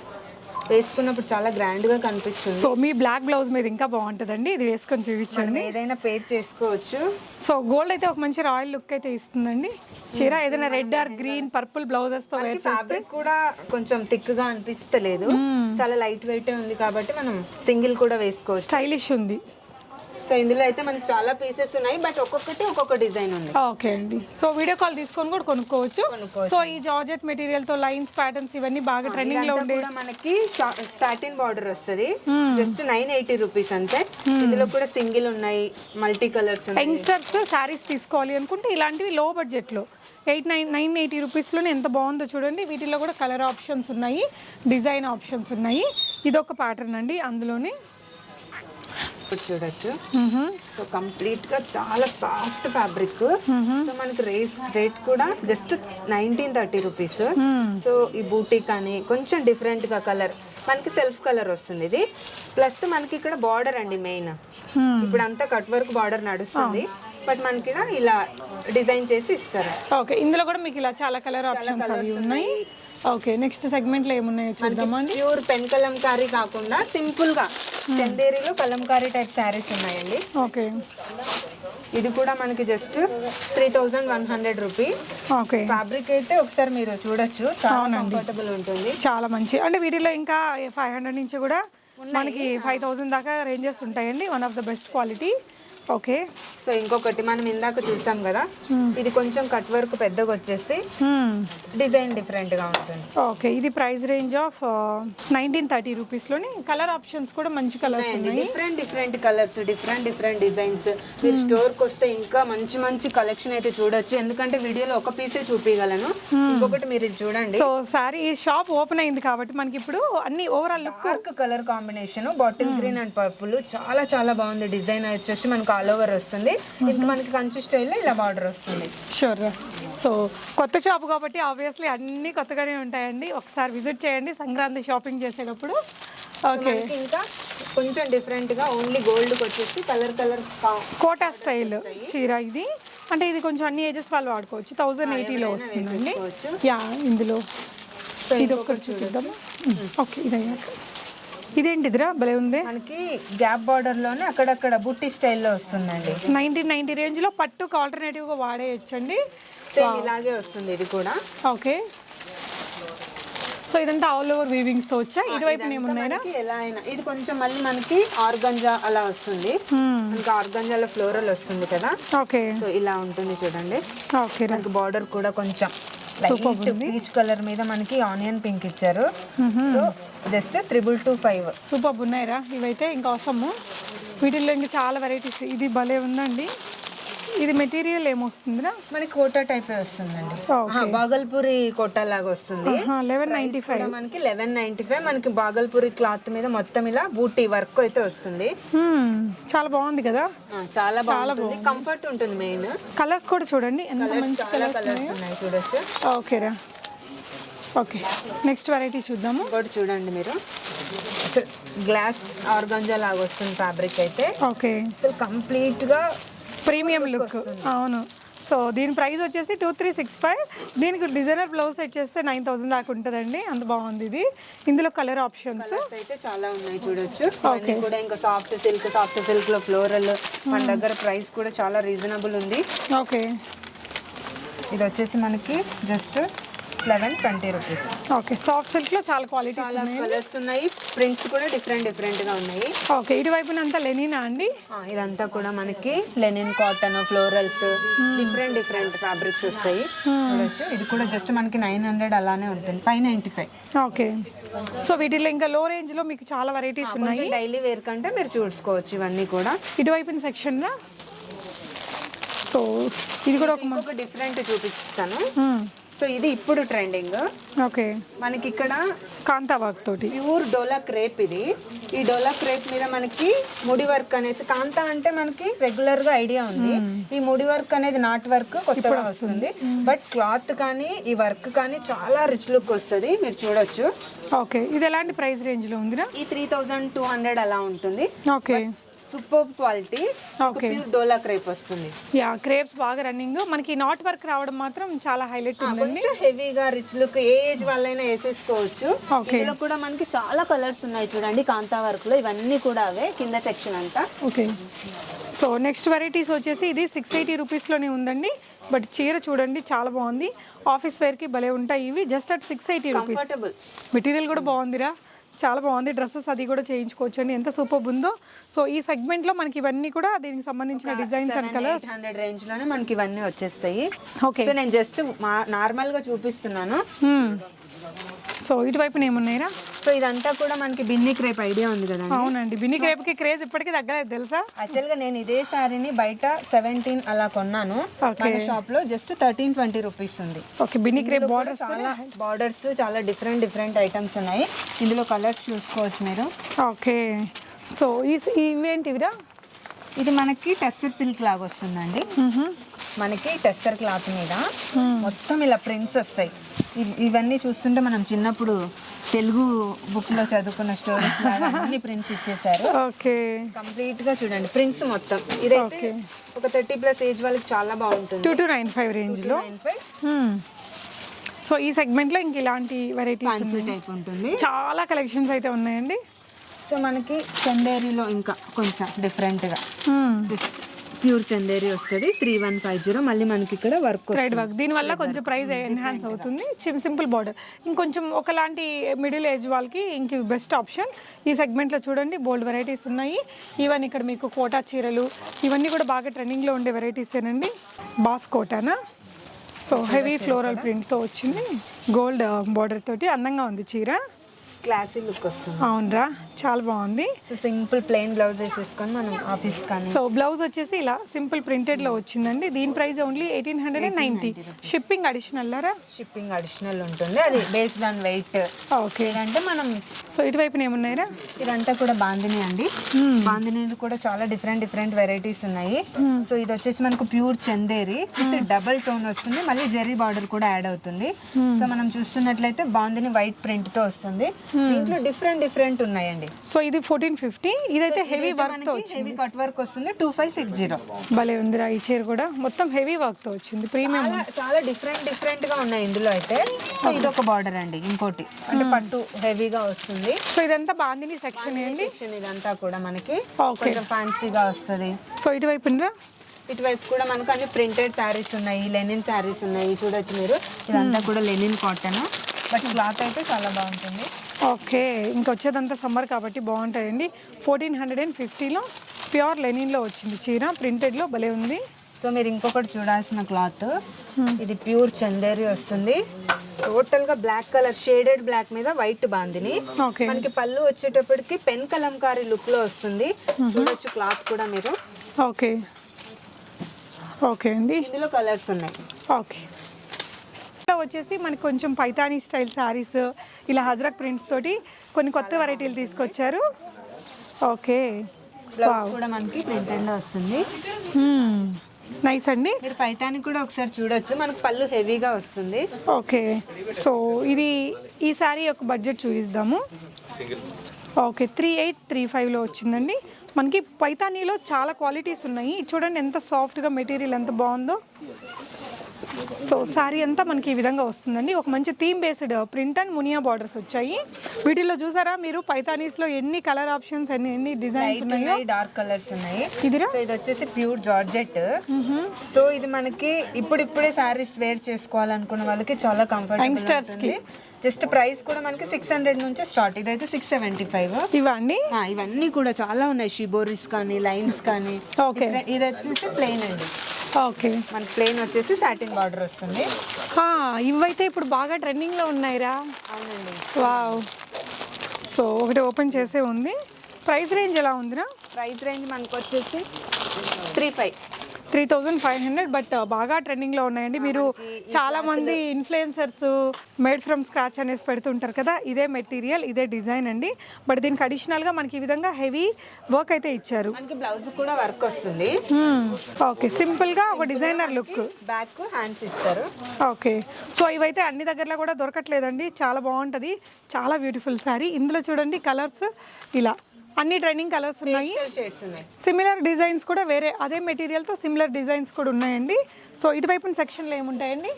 వేసుకున్నప్పుడు చాలా గ్రాండ్గా కనిపిస్తుంది. సో మీ బ్లాక్ బ్లౌజ్ మీద ఇంకా బాగుంటుందండి? ఇది వేసుకొని చూపించండి. ఏదైనా పేర్ చేసుకోవచ్చు. సో గోల్డ్ అయితే ఒక మంచి రాయల్ లుక్ అయితే ఇస్తుందండి. చీర ఏదైనా రెడ్ ఆర్ గ్రీన్ పర్పుల్ బ్లౌజెస్తో వేర్ ఫ్యాబ్రిక్ కూడా కొంచెం థిక్గా అనిపిస్తలేదు చాలా లైట్ వెయిట్ ఉంది కాబట్టి మనం సింగిల్ కూడా వేసుకోవచ్చు. స్టైలిష్ ఉంది. సో ఇందులో అయితే మనకి చాలా పీసెస్ ఉన్నాయి. బట్ ఒక్కొక్కటి ఒక్కొక్క డిజైన్ ఉంది. ఓకే అండి. సో వీడియో కాల్ తీసుకొని కూడా కొనుక్కోవచ్చు. సో ఈ జార్జెట్ మెటీరియల్తో లైన్స్ ప్యాటర్న్స్ ఇవన్నీ బాగా ట్రెండింగ్లో ఉండే మనకి సాటిన్ బార్డర్ వస్తుంది. జస్ట్ నైన్ ఎయిటీ రూపీస్ అంతే. ఇందులో కూడా సింగిల్ ఉన్నాయి మల్టీ కలర్స్ యంగ్స్టర్స్ శారీస్ తీసుకోవాలి అనుకుంటే ఇలాంటివి లో. బడ్జెట్లో ఎయిట్ నైన్ నైన్ ఎయిటీ రూపీస్లోనే ఎంత బాగుందో చూడండి. వీటిలో కూడా కలర్ ఆప్షన్స్ ఉన్నాయి డిజైన్ ఆప్షన్స్ ఉన్నాయి. ఇదొక ప్యాటర్న్ అండి అందులోనే. చూడొచ్చు సో కంప్లీట్గా చాలా సాఫ్ట్ ఫ్యాబ్రిక్ సో మనకి రేస్ రేట్ కూడా just nineteen thirty rupees so ఈ బూటీ కానీ కొంచెం డిఫరెంట్గా కలర్ మనకి సెల్ఫ్ కలర్ వస్తుంది ఇది. ప్లస్ మనకి ఇక్కడ బార్డర్ అండి మెయిన్ ఇప్పుడు అంతా కట్ వర్క్ బార్డర్ నడుస్తుంది. బట్ మనకి ఈడ ఇలా డిజైన్ చేసి ఇస్తారు. ఓకే ఇందులో కూడా మీకు ఇలా చాలా కలర్ ఆప్షన్స్ ఉన్నాయి. ఓకే నెక్స్ట్ సెగ్మెంట్లో ఏమున్నాయో చూద్దామా అండి? ప్యూర్ పెన్ కలంకారీ కాకుండా సింపుల్గా చందేరిలో కలంకారీ టైప్ శారీస్ ఉన్నాయండి. ఓకే. ఇది కూడా మనకి just three thousand one hundred rupee okay. Fabric అయితే ఒకసారి మీరు చూడొచ్చు. చాలా కంఫర్టబుల్ ఉంటుంది. చాలా మంచి. అంటే వీటిలో ఇంకా ఫైవ్ హండ్రెడ్ నుంచి కూడా మనకి ఫైవ్ థౌజండ్ దాకా రేంజెస్ ఉంటాయండి. One of the best quality okay. So ఇంకొకటి మనం ఇందాక చూసాం కదా ఇది కొంచెం కట్ వర్క్ పెద్దగా వచ్చేసి డిజైన్ డిఫరెంట్గా ఉంటుంది. ఓకే ఇది price range of nineteen thirty రూపీస్లోని colour options కూడా మంచి కలర్స్ ఉన్నాయి. Different different colours different different designs మీరు స్టోర్కి వస్తే ఇంకా మంచి మంచి కలెక్షన్ అయితే చూడొచ్చు. ఎందుకంటే వీడియోలో ఒక పీసే చూపించగలను ఇంకొకటి మీరు ఇది చూడండి. సో సారీ షాప్ ఓపెన్ అయింది కాబట్టి మనకి ఇప్పుడు అన్ని overall look dark colour combination bottle green and purple చాలా చాలా బాగుంది. డిజైన్ వచ్చేసి మనకు ఆల్ ఓవర్ వస్తుంది. ఇంకా మనకి కంచి స్టైల్లో ఇలా బార్డర్ వస్తుంది. షూర్ సో కొత్త షాప్ కాబట్టి ఆబ్వియస్లీ అన్నీ కొత్తగానే ఉంటాయండి. ఒకసారి విజిట్ చేయండి. సంక్రాంతి షాపింగ్ చేసేటప్పుడు. ఓకే ఇంకా కొంచెం డిఫరెంట్గా ఓన్లీ గోల్డ్ వచ్చేసి కలర్ కలర్ కోటా స్టైల్ చీర ఇది. అంటే ఇది కొంచెం అన్ని ఏజెస్ వాళ్ళు వాడుకోవచ్చు. థౌజండ్ ఎయిటీలో వస్తుందండి. యా ఇందులో ఇది ఒక్కటి చూద్దాము ఓకే ఇది అయ్యాక. ఇదేంటిదిరా? భలే ఉంది. మనకి గ్యాప్ బార్డర్లోనే అక్కడక్కడ బుట్టి స్టైల్లో వస్తుందండి. నైన్టీన్ నైన్టీ రేంజ్లో పట్టుకు ఆల్టర్నేటివ్గా వాడేయచ్చండి. సేమ్ ఇలాగే వస్తుంది ఇది కూడా. ఓకే. సో ఇదంతా ఆల్ ఓవర్ వీవింగ్స్తో వచ్చా? ఇటువైపు ఏమున్నాయినా మనకి ఎలా అయినా ఇది కొంచెం మళ్ళీ మనకి ఆర్గంజా అలా వస్తుంది. మనకి ఆర్గంజాలో ఫ్లోరల్ వస్తుంది కదా. ఓకే. సో ఇలా ఉంటుంది చూడండి. ఓకే మనకి బార్డర్ కూడా కొంచెం లైట్ పీచ్ కలర్ మీద మనకి ఆనియన్ పింక్ ఇచ్చారు. So just triple two five. Super ఉన్నాయిరా. ఇవైతే ఇంకా అవసరము వీటిల్లో ఇంకా చాలా వెరైటీస్ ఇది భలే ఉందండి. ఇది మెటీరియల్ ఏమొస్తుందిరా? మనకి కోటా టైప్ వస్తుందండి. బాగల్పూరి కోటా లాగా వస్తుంది. లెవెన్ నైంటీ ఫైవ్ మనకి లెవెన్ నైన్టీ ఫైవ్ మనకి బాగల్పూరి క్లాత్ మీద మొత్తం ఇలా బూటీ వర్క్ అయితే వస్తుంది. చాలా బాగుంది కదా? చాలా బాగుంటుంది. కంఫర్ట్ ఉంటుంది మెయిన్. కలర్స్ కూడా చూడండి. ఎంత మంచి కలర్స్ ఉన్నాయి చూడొచ్చు. ఓకేరా. ఓకే. నెక్స్ట్ వెరైటీ చూద్దాము. ఇంకోటి చూడండి మీరు. గ్లాస్ ఆర్గంజా లాగా వస్తుంది ఫ్యాబ్రిక్ అయితే. ఓకే. అసలు కంప్లీట్గా ప్రీమియం లుక్ అవును. సో దీని ప్రైస్ వచ్చేసి టూ త్రీ సిక్స్ ఫైవ్ దీనికి డిజైనర్ బ్లౌజ్ సెట్ చేస్తే నైన్ థౌసండ్ దాకా ఉంటుందండి. అంత బాగుంది ఇది. ఇందులో కలర్ ఆప్షన్స్ అయితే చాలా ఉన్నాయి చూడొచ్చు. అన్ని కూడా ఇంకా సాఫ్ట్ సిల్క్ సాఫ్ట్ సిల్క్లో ఫ్లోరల్ మన దగ్గర ప్రైస్ కూడా చాలా రీజనబుల్ ఉంది. ఓకే. ఇది వచ్చేసి మనకి just eleven twenty rupees. Okay soft చాలా క్వాలిటీస్ చాలా ఉన్నాయి. కలర్స్ ఉన్నాయి ప్రింట్స్ కూడా డిఫరెంట్ డిఫరెంట్గా ఉన్నాయి. ఓకే ఇటువైపున అంతా లెనినా అండి? ఇదంతా కూడా మనకి linen cotton florals different different fabrics వస్తాయి. చూడొచ్చు. ఇది కూడా జస్ట్ మనకి నైన్ హండ్రెడ్ అలానే ఉంటుంది five ninety five. Okay. So వీటిలో ఇంకా లో రేంజ్లో మీకు చాలా వెరైటీస్ ఉన్నాయి. డైలీ వేర్ కంటే మీరు చూసుకోవచ్చు ఇవన్నీ కూడా. ఇటువైపున సెక్షన్లో? సో ఇది కూడా ఒక డిఫరెంట్ చూపిస్తాను. సో ఇది ఇప్పుడు ట్రెండింగ్ ఓకే. మనకి ఇక్కడ కాంతా వర్క్ తోటి. ప్యూర్ డోలా క్రేప్ ఇది. ఈ డోలా క్రేప్ మీద మనకి ముడి వర్క్ అనేసి కాంతా అంటే మనకి రెగ్యులర్గా ఐడియా ఉంది. ఈ ముడి వర్క్ అనేది నాట్ వర్క్ కొత్తగా వస్తుంది. బట్ క్లాత్ కానీ ఈ వర్క్ కానీ చాలా రిచ్ లుక్ వస్తుంది. మీరు చూడొచ్చు. ఓకే. ఇది ఎలాంటి ప్రైస్ రేంజ్లో ఉందిరా? ఈ త్రీ థౌజండ్ టూ హండ్రెడ్ అలా ఉంటుంది. ఓకే. Super quality. ప్యూర్ డోలా క్రేప్ వస్తుంది. యా క్రేప్స్ బాగా రన్నింగ్. మనకి నాట్ వర్క్ రావడం మాత్రం చాలా హైలైట్ ఉందండి. కొంచెం హెవీగా రిచ్ లుక్ ఏ ఏజ్ వాళ్ళైనా వేసేసుకోవచ్చు. ఇందులో కూడా మనకి చాలా కలర్స్ ఉన్నాయి చూడండి కాంతా వర్క్లో ఇవన్నీ కూడా అవే కింద సెక్షన్ అంతా. ఓకే. సో నెక్స్ట్ వెరైటీస్ వచ్చేసి ఇది సిక్స్ ఎయిటీ రూపీస్లోనే ఉందండి. బట్ చీర చూడండి చాలా బాగుంది. ఆఫీస్ వేర్కి భలే ఉంటాయి ఇవి. Just at six eighty rupees comfortable material కూడా బాగుందిరా. చాలా బాగుంది. డ్రెస్సెస్ అది కూడా చేయించుకోవచ్చు అండి ఎంత సూపర్ ఉందో. సో ఈ సెగ్మెంట్లో మనకి ఇవన్నీ కూడా దీనికి సంబంధించిన డిజైన్స్ అండ్ కలర్స్. హండ్రెడ్ రేంజ్లోనే మనకి ఇవన్నీ వచ్చేస్తాయి. ఓకే. సో నేను జస్ట్ నార్మల్గా చూపిస్తున్నాను. సో ఇటువైపున ఏమున్నాయిరా? సో ఇదంతా కూడా మనకి బిన్ని క్రేప్ ఐడియా ఉంది కదండి. అవునండి బిన్ని క్రేప్కి క్రేజ్ ఇప్పటికీ తగ్గలేదు తెలుసా? యాక్చువల్గా నేను ఇదే శారీని బయట సెవెంటీన్ అలా కొన్నాను. మన షాప్లో జస్ట్ థర్టీన్ ట్వంటీ రూపీస్ ఉంది. ఓకే బిన్ని క్రేప్ బార్డర్స్ చాలా బార్డర్స్ చాలా డిఫరెంట్ డిఫరెంట్ ఐటమ్స్ ఉన్నాయి. ఇందులో కలర్స్ చూసుకోవచ్చు మీరు. ఓకే. సో ఈ ఇవేంటివిరా? ఇది మనకి టెస్సర్ సిల్క్ లాగా వస్తుందండి. మనకి టెస్సర్ క్లాత్ మీద మొత్తం ఇలా ప్రింట్స్ వస్తాయి. ఇవ్- ఇవన్నీ చూస్తుంటే మనం చిన్నప్పుడు తెలుగు బుక్లో చదువుకున్న స్టోరీస్ అన్ని ప్రింట్స్ ఇచ్చేసారు ఓకే. కంప్లీట్గా చూడండి ప్రింట్స్ మొత్తం. ఇదైతే ఒక థర్టీ ప్లస్ ఏజ్ వాళ్ళకి చాలా బాగుంటుంది. Two two nine five nine five so ఈ సెగ్మెంట్లో ఇంక ఇలాంటి ఫ్యాన్సీ టైప్ ఉంటుంది. చాలా కలెక్షన్స్ అయితే ఉన్నాయండి. సో మనకి చందేరిలో ఇంకా కొంచెం డిఫరెంట్గా. ప్యూర్ చందేరి వస్తుంది త్రీ వన్ ఫైవ్ జీరో. మళ్ళీ మనకి ఇక్కడ వర్క్ థ్రెడ్ వర్క్ దీనివల్ల కొంచెం ప్రైస్ ఎన్హాన్స్ అవుతుంది. సింపుల్ బార్డర్ ఇంకొంచెం ఒకలాంటి మిడిల్ ఏజ్ వాళ్ళకి ఇంక బెస్ట్ ఆప్షన్ ఈ సెగ్మెంట్లో చూడండి బోల్డ్ వెరైటీస్ ఉన్నాయి. ఈవెన్ ఇక్కడ మీకు కోటా చీరలు ఇవన్నీ కూడా బాగా ట్రెండింగ్లో ఉండే వెరైటీసేనండి బాస్ కోటానా? సో హెవీ ఫ్లోరల్ ప్రింట్తో వచ్చింది. గోల్డ్ బార్డర్ తోటి అందంగా ఉంది చీర. క్లాసీ లుక్ వస్తుంది. అవునరా చాలా బాగుంది. సో సింపుల్ ప్లెయిన్ బ్లౌజ్ వేసేసుకొని మనం ఆఫీస్ కానీ సో బ్లౌజ్ వచ్చేసి ఇలా సింపుల్ ప్రింటెడ్లో వచ్చిందండి. దీని price only eighteen hundred and ninety. Shipping additional రా? షిప్పింగ్ అడిషనల్ ఉంటుంది. అది బేస్డ్ ఆన్ వెయిట్ ఓకే అంటే మనం సో ఇటువైపున ఏమున్నాయిరా? ఇదంతా కూడా బాందిని అండి. బాందినీలు కూడా చాలా డిఫరెంట్ డిఫరెంట్ వెరైటీస్ ఉన్నాయి. సో ఇది వచ్చేసి మనకు pure Chanderi with double tone వస్తుంది. మళ్ళీ జెరీ బార్డర్ కూడా యాడ్ అవుతుంది. సో మనం చూస్తున్నట్లయితే బాందిని వైట్ ప్రింట్తో వస్తుంది. దీంట్లో డిఫరెంట్ డిఫరెంట్ ఉన్నాయండి. సో ఇది ఫోర్టీన్ ఫిఫ్టీ ఇదైతే హెవీ వర్క్తో హెవీ కట్ వర్క్ వస్తుంది. టూ ఫైవ్ సిక్స్ జీరో భలే ఉందిరా ఈ చీర కూడా. మొత్తం హెవీ వర్క్తో వచ్చింది. ప్రీమియం చాలా డిఫరెంట్ డిఫరెంట్గా ఉన్నాయి ఇందులో అయితే. సో ఇది ఒక బార్డర్ అండి ఇంకోటి. అంటే పట్టు హెవీగా వస్తుంది. సో ఇదంతా బాందిని సెక్షన్ సెక్షన్ ఇదంతా కూడా మనకి. కొంచెం ఫ్యాన్సీగా వస్తుంది. సో ఇటువైపునరా ఇటువైపు కూడా మనకు అన్ని ప్రింటెడ్ శారీస్ ఉన్నాయి లెనిన్ శారీస్ ఉన్నాయి. చూడొచ్చు మీరు. ఇదంతా కూడా లెనిన్ కాటన్ బట్ క్లాత్ అయితే చాలా బాగుంటుంది. ఓకే ఇంకొచ్చేదంతా సమ్మర్ కాబట్టి బాగుంటాయండి. ఫోర్టీన్ హండ్రెడ్ అండ్ ఫిఫ్టీలో ప్యూర్ లెనిన్లో వచ్చింది చీర ప్రింటెడ్లో భలే ఉంది. సో మీరు ఇంకొకటి చూడాల్సిన క్లాత్. ఇది ప్యూర్ చందేరి వస్తుంది. టోటల్గా బ్లాక్ కలర్ షేడెడ్ బ్లాక్ మీద వైట్ బాందిని. ఓకే. మనకి పళ్ళు వచ్చేటప్పటికి పెన్ కలంకారీ లుక్లో వస్తుంది చూడొచ్చు క్లాత్ కూడా మీరు. ఓకే. ఓకే అండి. ఇందులో కలర్స్ ఉన్నాయి. ఓకే. వచ్చేసి మనకి కొంచెం పైతానీ స్టైల్ శారీస్ ఇలా హజరక్ ప్రింట్స్ తోటి కొన్ని కొత్త వెరైటీలు తీసుకొచ్చారు. ఓకే. బ్లౌజ్ కూడా మనకి ప్రింటెడ్లో వస్తుంది. నైస్ అండి. మీరు పైతాని కూడా ఒకసారి చూడొచ్చు. మనకు పళ్ళు హెవీగా వస్తుంది. ఓకే. సో ఇది ఈ శారీ యొక్క బడ్జెట్ చూపిద్దాము. ఓకే త్రీ ఎయిట్ త్రీ ఫైవ్లో వచ్చిందండి. మనకి పైతానీలో చాలా క్వాలిటీస్ ఉన్నాయి. చూడండి ఎంత సాఫ్ట్గా మెటీరియల్ ఎంత బాగుందో. సో శారీ అంతా మనకి ఈ విధంగా వస్తుందండి. ఒక మంచి theme based print and Muniya borders వచ్చాయి. వీటిలో చూసారా మీరు? పైతానీస్లో ఎన్ని కలర్ ఆప్షన్స్ ఎన్ని ఎన్ని డిజైన్స్ ఉన్నాయో? డార్క్ కలర్స్ ఉన్నాయి. ఇదిరా? సో ఇది వచ్చేసి ప్యూర్ జార్జెట్. సో ఇది మనకి ఇప్పుడు ఇప్పుడే సారీస్ వేర్ చేసుకోవాలనుకున్న వాళ్ళకి చాలా కంఫర్టబుల్ Youngsters కి. జస్ట్ ప్రైస్ కూడా మనకి సిక్స్ హండ్రెడ్ నుంచి స్టార్ట్. ఇదైతే సిక్స్ సెవెంటీ ఫైవ్. ఇవా అండి ఇవన్నీ కూడా చాలా ఉన్నాయి. షిబోరిస్ కానీ లైన్స్ కానీ. ఓకే. ఇది- వచ్చేసి ప్లెయిన్ అండి. ఓకే. మనకి ప్లెయిన్ వచ్చేసి సాటిన్ బార్డర్ వస్తుంది. ఇవైతే ఇప్పుడు బాగా ట్రెండింగ్లో ఉన్నాయిరా. అవునండి. వావ్ సో ఒకటి ఓపెన్ చేసే ఉంది. ప్రైస్ రేంజ్ ఎలా ఉందిరా? ప్రైస్ రేంజ్ మనకు వచ్చేసి three five three thousand five hundred but బాగా ట్రెండింగ్లో ఉన్నాయండి. మీరు చాలా మంది ఇన్ఫ్లుయెన్సర్స్ మేడ్ ఫ్రమ్ స్క్రాచ్ అనేసి పెడుతుంటారు కదా ఇదే మెటీరియల్ ఇదే డిజైన్ అండి. బట్ దీనికి అడిషనల్గా మనకి ఈ విధంగా హెవీ వర్క్ అయితే ఇచ్చారు. మనకి బ్లౌజ్ కూడా వర్క్ వస్తుంది. ఓకే సింపుల్గా ఒక డిజైనర్ లుక్. బ్యాక్ హ్యాండ్స్ ఇస్తారు. ఓకే సో ఇవైతే అన్ని దగ్గరలో కూడా దొరకట్లేదండి. చాలా బాగుంటుంది. చాలా బ్యూటిఫుల్ శారీ. ఇందులో చూడండి కలర్స్ ఇలా. అన్ని ట్రెండింగ్ కలర్స్ ఉన్నాయి. సిమిలర్ డిజైన్స్ కూడా వేరే అదే మెటీరియల్తో సిమిలర్ డిజైన్స్ కూడా ఉన్నాయండి. సో ఇటువైపు సెక్షన్లో ఏముంటాయండి?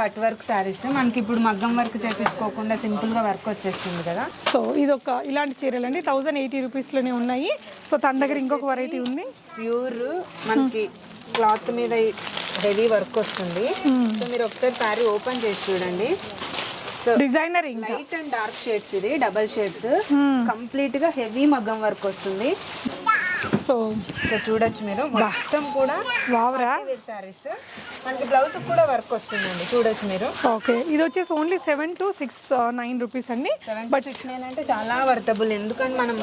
కట్ వర్క్ శారీస్ మనకి ఇప్పుడు మగ్గం వర్క్ చేపించుకోకుండా సింపుల్గా వర్క్ వచ్చేస్తుంది కదా. సో ఇది ఒక ఇలాంటి చీరలు అండి థౌజండ్ ఎయిటీ రూపీస్లోనే ఉన్నాయి. సో తన దగ్గర ఇంకొక వెరైటీ ఉంది. ప్యూర్ మనకి క్లాత్ మీద హెవీ వర్క్ వస్తుంది. సో మీరు ఒకసారి శారీ ఓపెన్ చేసి చూడండి. Designer light and dark shades ఇది డబల్ షేడ్స్ కంప్లీట్గా హెవీ మగ్గం వర్క్ వస్తుంది. సో సో చూడొచ్చు మీరు. మొత్తం కూడా వావరా? శారీస్ మనకి బ్లౌజ్ కూడా వర్క్ వస్తుందండి. చూడొచ్చు మీరు. ఓకే ఇది వచ్చేసి only seven two six nine rupees అండి. బట్ సిక్స్ నైన్ అంటే చాలా వర్తబుల్ ఎందుకంటే మనం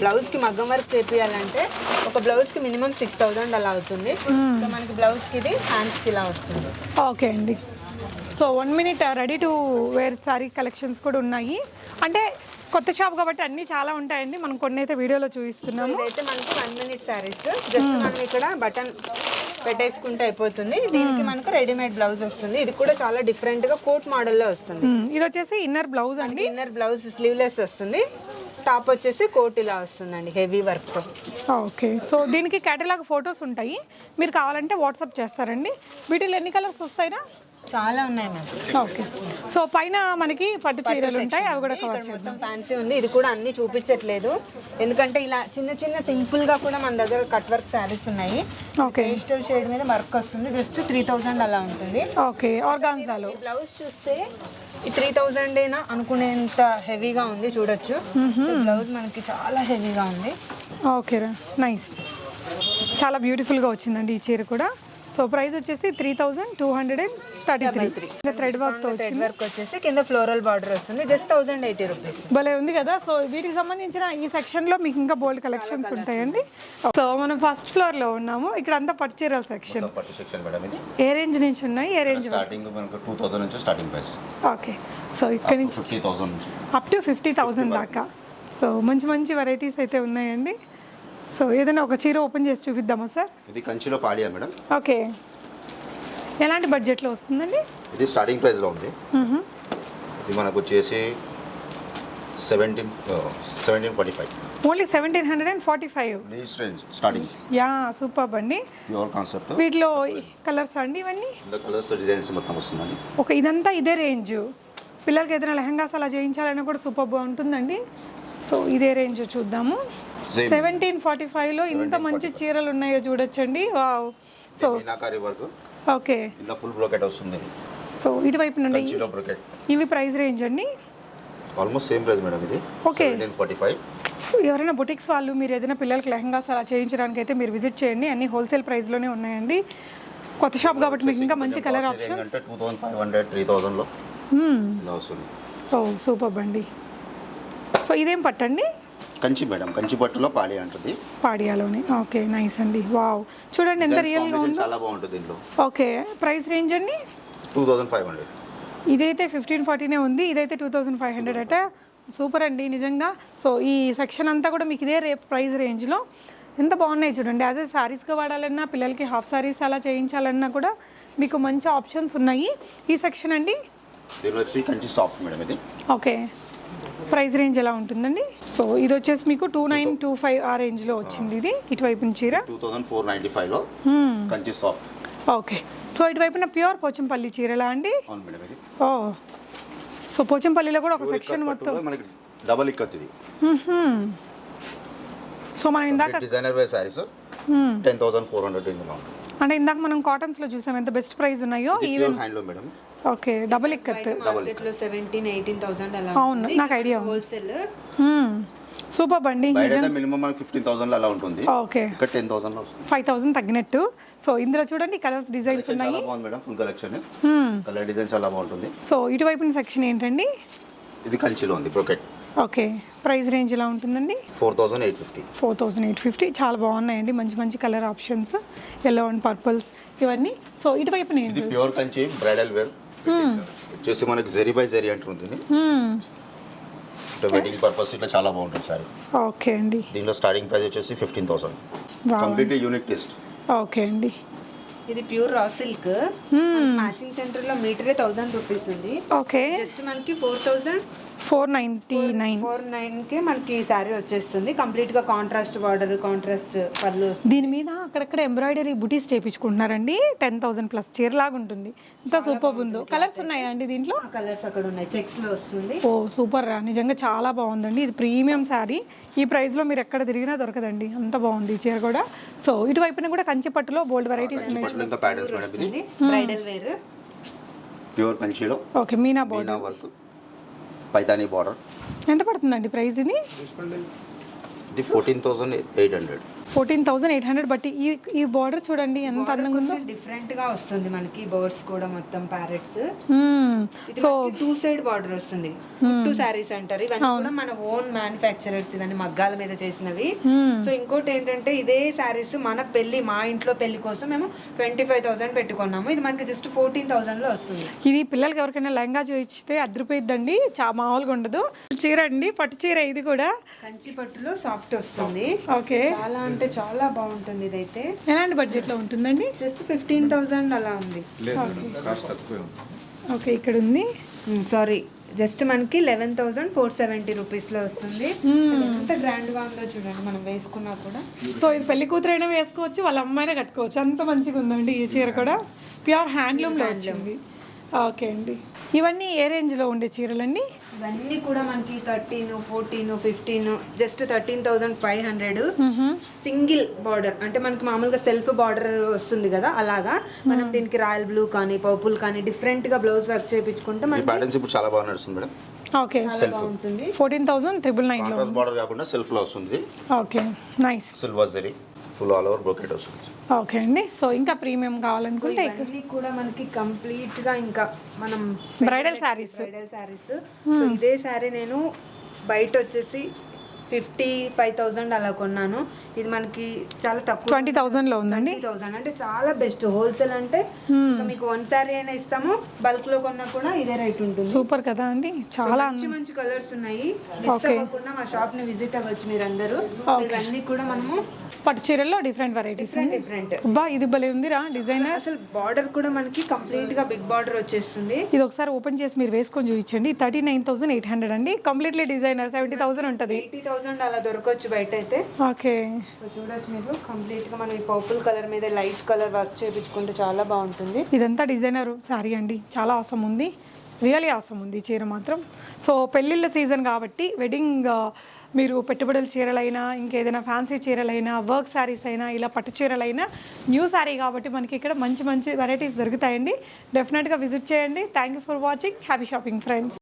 బ్లౌజ్కి మగ్గం వర్క్ చేపియాలంటే ఒక బ్లౌజ్కి మినిమం సిక్స్ థౌసండ్ అలా అవుతుంది. సో మనకి బ్లౌజ్కి ఇది హ్యాండ్స్కి ఇలా వస్తుంది. ఓకే అండి. So one minute ready to wear sari collections కూడా ఉన్నాయి. అంటే కొత్త షాప్ కాబట్టి అన్నీ చాలా ఉంటాయండి. మనం కొన్ని అయితే వీడియోలో చూపిస్తున్నాము. ఇదైతే మనకి వన్ మినిట్ శారీస్ జస్ట్ మనం ఇక్కడ బటన్ పెట్టేసుకుంటే అయిపోతుంది. దీనికి మనకు రెడీమేడ్ బ్లౌజ్ వస్తుంది. ఇది కూడా చాలా డిఫరెంట్గా కోట్ మోడల్లో వస్తుంది. మ్మ్. ఇది వచ్చేసి ఇన్నర్ బ్లౌజ్ అండి. ఇన్నర్ బ్లౌజ్ స్లీవ్లెస్ వస్తుంది. టాప్ వచ్చేసి కోట్ ఇలా వస్తుందండి హెవీ వర్క్ ఓకే సో దీనికి కేటలాగ్ ఫొటోస్ ఉంటాయి. మీరు కావాలంటే వాట్సాప్ చేస్తారండి. వీటిలో ఎన్ని కలర్స్ వస్తాయినా చాలా ఉన్నాయి మ్యామ్ ఓకే. సో పైన మనకి పట్టు చీరలు ఉంటాయి అవి కూడా కవర్ మొత్తం ఫ్యాన్సీ ఉంది. ఇది కూడా అన్ని చూపించట్లేదు. ఎందుకంటే ఇలా చిన్న చిన్న సింపుల్గా కూడా మన దగ్గర కట్ వర్క్ శారీస్ ఉన్నాయి. ఓకే. పేస్టల్ షేడ్ మీద వర్క్ వస్తుంది. జస్ట్ త్రీ థౌజండ్ అలా ఉంటుంది. ఓకే. ఆర్గాన్జాలో. బ్లౌజ్ చూస్తే ఈ త్రీ థౌజండ్ అయినా అనుకునేంత హెవీగా ఉంది చూడొచ్చు. బ్లౌజ్ మనకి చాలా హెవీగా ఉంది. ఓకే రా. నైస్. చాలా బ్యూటిఫుల్గా వచ్చిందండి ఈ చీర కూడా. సో ప్రైస్ వచ్చేసి three thousand two hundred and thirty three thread వర్క్తో థ్రెడ్ వర్క్ వచ్చేసి కింద ఫ్లోరల్ బార్డర్ వస్తుంది. జస్ట్ థౌసండ్ ఎయిటీ రూపీస్ భలే ఉంది కదా. సో వీటికి సంబంధించిన ఈ సెక్షన్లో మీకు ఇంకా బోల్డ్ కలెక్షన్స్ ఉంటాయండి. సో మనం ఫస్ట్ ఫ్లోర్లో ఉన్నాము. ఇక్కడ అంతా పట్టు చీరల సెక్షన్ పట్టు సెక్షన్ మేడం ఇది. ఏ రేంజ్ నుంచి ఉన్నాయి? ఏ రేంజ్ స్టార్టింగ్ మనకు టూ థౌసండ్ నుంచి స్టార్టింగ్ ప్రైస్ ఓకే సో ఇక్కడ నుంచి ఫిఫ్టీ థౌసండ్ నుంచి. అప్ టు ఫిఫ్టీ థౌజండ్ దాకా. సో మంచి మంచి వెరైటీస్ అయితే ఉన్నాయండి. సో ఏదైనా ఒక చీర ఓపెన్ చేసి చూపిద్దామా సార్ ఇది కంచిలో పాడియా మేడం. ఓకే ఎలాంటి బడ్జెట్లో వస్తుందండి? ఇది స్టార్టింగ్ ప్రైస్లో ఉంది. ఇది మనకు వచ్చేసి seventeen seventeen forty five only seventeen hundred and forty five range starting yeah super అండి. ప్యూర్ కాన్సెప్ట్ వీటిలో కలర్స్ అండి ఇవన్నీ? కలర్స్ డిజైన్స్ మొత్తం వస్తుందండి. ఒక ఇదంతా ఇదే రేంజ్ పిల్లలకి ఏదైనా లెహంగాస్ అలా చేయించాలన్నా కూడా సూపర్ ఉంటుందండి. సో ఇదే రేంజ్ చూద్దాము. సెవెంటీన్ ఫార్టీ ఫైవ్లో ఇంత మంచి చీరలు ఉన్నాయో చూడొచ్చండి. Wow. So meenakari work okay. ఇలా ఫుల్ బ్రోకెట్ వస్తుంది. సో ఇటువైపు నుండి కంచిలో బ్రోకెట్ ఇవి ప్రైస్ రేంజ్ అండి? ఆల్మోస్ట్ సేమ్ ప్రైస్ మేడం ఇది. సెవెంటీన్ ఫార్టీ ఫైవ్ ఎవరైనా బుటిక్స్ వాళ్ళు మీరు ఏదైనా పిల్లలకి లెహంగాస్ అలా చేయించడానికి అయితే మీరు విజిట్ చేయండి. అన్ని హోల్సేల్ ప్రైస్లోనే ఉన్నాయండి. కొత్త షాప్ కాబట్టి మీకు ఇంకా మంచి కలర్ ఆప్షన్స్ అంటే two thousand five hundred three థౌసండ్లో ఇలా వస్తుంది. ఓ సూపర్ అండి. సో ఇదేం పట్టండి? కంచి మేడం కంచి పట్టులో పాడి అంటుంది. పాడియాలోనే. ఓకే నైస్ అండి. వావ్. చూడండి ఎంత రియల్గా combination ఉందో. చాలా బాగుంటుంది దీంట్లో ఓకే ప్రైస్ రేంజ్ అండి? Two thousand five hundred. ఇదైతే ఫిఫ్టీన్ ఫార్టీనే ఉంది ఇదైతే టూ థౌజండ్ ఫైవ్ హండ్రెడ్ అట. సూపర్ అండి నిజంగా. సో ఈ సెక్షన్ అంతా కూడా మీకు ఇదే రేపు ప్రైస్ రేంజ్లో. ఎంత బాగున్నాయి చూడండి. యాజ్ ఏ శారీస్గా వాడాలన్నా పిల్లలకి హాఫ్ శారీస్ అలా చేయించాలన్నా కూడా మీకు మంచి ఆప్షన్స్ ఉన్నాయి. ఈ సెక్షన్ అండి? కంచి సాఫ్ట్ మేడం ఇది. ఓకే. ప్రైస్ రేంజ్ ఎలా ఉంటుందండి? సో ఇది వచ్చేసి మీకు టూ నైన్ టూ ఫైవ్ ఆ రేంజ్లో వచ్చింది ఇది ఇటువైపున చీర. టూ థౌసండ్ ఫోర్ నైంటీ ఫైవ్లో. కంచి సాఫ్ట్. ఓకే. సో ఇటువైపున ప్యూర్ పోచంపల్లి చీరలా అండి? ఓ. సో పోచంపల్లిలో కూడా ఒక సెక్షన్ మొత్తం. మనకి డబల్ ఇక్కత్ ఇది. మ్మ్హ్మ్. సో మనం ఇందాక డిజైనర్ వేర్ మ్మ్. టెన్ థౌసండ్ ఫోర్ హండ్రెడ్ అంటే ఇందాక మనం కాటన్స్లో చూసాం ఎంత బెస్ట్ ప్రైస్ ఉన్నాయో even handloom madam. Okay double ikat seventeen eighteen thousand అలా అవును నాకు ఐడియా. ఉంది హోల్సేల్ సూపర్ బండి బయట అయితే మినిమం మనకి ఫిఫ్టీన్ థౌసండ్ అలా ఉంటుంది. ఓకే. ఇక్కడ టెన్ వస్తుంది. ఫైవ్ థౌసండ్ తగ్గినట్టు. సో ఇందులో చూడండి కలర్స్ డిజైన్స్ ఉన్నాయి చాలా బాగుంది మేడం ఫుల్ కలెక్షన్ మ్మ్. కలర్ డిజైన్ చాలా బాగుంటుంది. సో ఇటువైపున సెక్షన్ ఏంటండి? ఇది కంచిలో ఉంది బ్రోకెట్ ఓకే. ప్రైస్ రేంజ్ ఎలా ఉంటుందండి? Four thousand eight fifty four thousand eight fifty చాలా బాగున్నాయండి మంచి మంచి colour options yellow and purples ఇవన్నీ. సో ఇటువైపు ఇది నేను ప్యూర్ కంచి బ్రైడల్ వేర్ వచ్చేసి మనకి జెరీ బై జెరీ అంటుంది వెడ్డింగ్ పర్పస్ ఇట్లా చాలా బాగుంటుంది సారీ ఓకే అండి. దీనిలో స్టార్టింగ్ ప్రైస్ వచ్చేసి fifteen thousand Wow. Completely unique taste okay అండి. ఇది ప్యూర్ రా సిల్క్ మ్యాచింగ్ సెంటర్లో మీటరే థౌసండ్ రూపీస్ ఉంది. ఓకే జస్ట్ మనకి four thousand four ninety nine. Four నైన్కి మనకి ఈ శారీ వచ్చేస్తుంది. కంప్లీట్గా కాంట్రాస్ట్ బార్డర్ కాంట్రాస్ట్ పళ్ళు వస్తుంది. దీని మీద అక్కడక్కడ ఎంబ్రాయిడరీ బుటీస్ చేయించుకుంటున్నారండి టెన్ థౌసండ్ ప్లస్ చీర లాగా ఉంటుంది. ఇంత సూపర్ ఉందో. కలర్స్ ఉన్నాయా అండి దీంట్లో? ఆ కలర్స్ అక్కడ ఉన్నాయి. చెక్స్లో వస్తుంది. ఓ సూపర్ రా. నిజంగా చాలా బాగుందండి. ఇది ప్రీమియం శారీ. ఈ ప్రైస్లో మీరు ఎక్కడ తిరిగినా దొరకదండి. అంత బాగుంది ఈ చీర కూడా. సో ఇటువైపున కూడా కంచి పట్టులో బోల్డ్ వెరైటీస్ ఉన్నాయి. Bridal wear. ప్యూర్ కంచిలో ఓకే మీనా బోర్డ్ వర్క్. పైతానీ బార్డర్ ఎంత పడుతుందండి ప్రైస్ ఇది? ఇది fourteen thousand eight hundred fourteen thousand eight hundred బట్టి ఈ ఈ బార్డర్ చూడండి ఎంత అందంగా ఉందో. డిఫరెంట్గా వస్తుంది మనకి బర్డ్స్ కూడా మొత్తం parrots so two side border వస్తుంది. టూ శారీస్ అంటారు ఇవన్నీ కూడా మన ఓన్ మ్యానుఫ్యాక్చరర్స్ ఇవన్నీ మగ్గాల మీద చేసినవి. సో ఇంకోటి ఏంటంటే ఇదే శారీస్ మన పెళ్ళి మా ఇంట్లో పెళ్ళి కోసం మేము ట్వంటీ ఫైవ్ థౌసండ్ పెట్టుకున్నాము. ఇది మనకి జస్ట్ ఫోర్టీన్ థౌసండ్లో వస్తుంది. ఇది పిల్లలకి ఎవరికైనా లెహంగా చూపించితే అదిరిపోయిద్దండి. చా మామూలుగా ఉండదు. చీర అండి పట్టు చీర ఇది కూడా. కంచి పట్టులో సాఫ్ట్ వస్తుంది. ఓకే. చాలా అంటే చాలా బాగుంటుంది ఇదైతే. ఎలాంటి బడ్జెట్లో ఉంటుందండి? జస్ట్ ఫిఫ్టీన్ థౌసండ్ అలా ఉంది. ఓకే ఇక్కడ ఉంది సారీ జస్ట్ మనకి లెవెన్ థౌసండ్ ఫోర్ సెవెంటీ రూపీస్లో వస్తుంది ఎంత గ్రాండ్గా ఉందో చూడండి మనం వేసుకున్నా కూడా. సో ఇది పెళ్ళి కూతురైనా వేసుకోవచ్చు వాళ్ళ అమ్మాయినా కట్టుకోవచ్చు. అంత మంచిగా ఉందండి ఈ చీర కూడా. ప్యూర్ హ్యాండ్లూమ్లో వచ్చింది. ఓకే అండి. ఇవన్నీ ఏ రేంజ్లో ఉండే చీరలండి? ఇవన్నీ కూడా మనకి thirteen fourteen fifteen just thirteen thousand five hundred single border అంటే మనకి మామూలుగా సెల్ఫ్ బార్డర్ వస్తుంది కదా అలాగా? మనం దీనికి రాయల్ బ్లూ కానీ పర్పుల్ కానీ డిఫరెంట్గా బ్లౌజ్ వర్క్ చేయించుకుంటే మనకి ఇప్పుడు చాలా బాగా నడుస్తుంది మేడం. ఓకే. సెల్ఫ్ బాగుంటుంది. ఫోర్టీన్ త్రిబుల్ నైన్లో కాంట్రాస్ట్ బార్డర్ కాకుండా సెల్ఫ్లో వస్తుంది. Okay. Nice. Silver zari full all over brocade వస్తుంది. ఓకే అండి. సో ఇంకా ప్రీమియం కావాలనుకుంటే ఇవన్నీ కూడా మనకి కంప్లీట్గా ఇంకా మనం bridal saris bridal saris so ఇదే శారీ నేను బయట వచ్చేసి ఫిఫ్టీ ఫైవ్ థౌసండ్ అలా కొన్నాను. ఇది మనకి చాలా తక్కువ ట్వంటీ థౌజండ్లో ఉందండి. థౌసండ్ అంటే చాలా బెస్ట్ హోల్సేల్ అంటే ఇంకా మీకు వన్ శారీ అయినా ఇస్తాము. బల్క్లో కొన్నా కూడా ఇదే రేట్ ఉంటుంది. సూపర్ కదా అండి. చాలా మంచి మంచి కలర్స్ ఉన్నాయి. అవ్వకుండా మా షాప్ని విజిట్ అవ్వచ్చు మీరందరూ. సో ఇవన్నీ కూడా మనము పట్టు చీరల్లో డిఫరెంట్ వెరైటీస్ డిఫరెంట్ డిఫరెంట్ బా ఇది భలే ఉందిరా డిజైనర్ అసలు బార్డర్ కూడా మనకి కంప్లీట్గా బిగ్ బార్డర్ వచ్చేస్తుంది. ఇది ఒకసారి ఓపెన్ చేసి మీరు వేసుకొని చూపించండి. Thirty nine thousand eight hundred అండి. కంప్లీట్లీ డిజైనర్ సెవెంటీ థౌసండ్ ఉంటుంది. ఎయిటీ థౌసండ్ అలా దొరకవచ్చు బయట అయితే ఓకే సో చూడొచ్చు మీరు. కంప్లీట్గా మనం ఈ పర్పుల్ కలర్ మీద లైట్ కలర్ వర్క్ చేయించుకుంటే చాలా బాగుంటుంది. ఇదంతా డిజైనర్ శారీ అండి. చాలా అవసరం ఉంది. రియలీ అవసరం ఉంది చీర మాత్రం. సో పెళ్ళిళ్ళ సీజన్ కాబట్టి వెడ్డింగ్ మీరు పెట్టుబడుల చీరలైనా ఇంకేదైనా ఫ్యాన్సీ చీరలైనా వర్క్ శారీస్ అయినా ఇలా పట్టు చీరలైనా న్యూ శారీ కాబట్టి మనకి ఇక్కడ మంచి మంచి వెరైటీస్ దొరుకుతాయండి. డెఫినెట్గా విజిట్ చేయండి. Thank you for watching happy shopping friends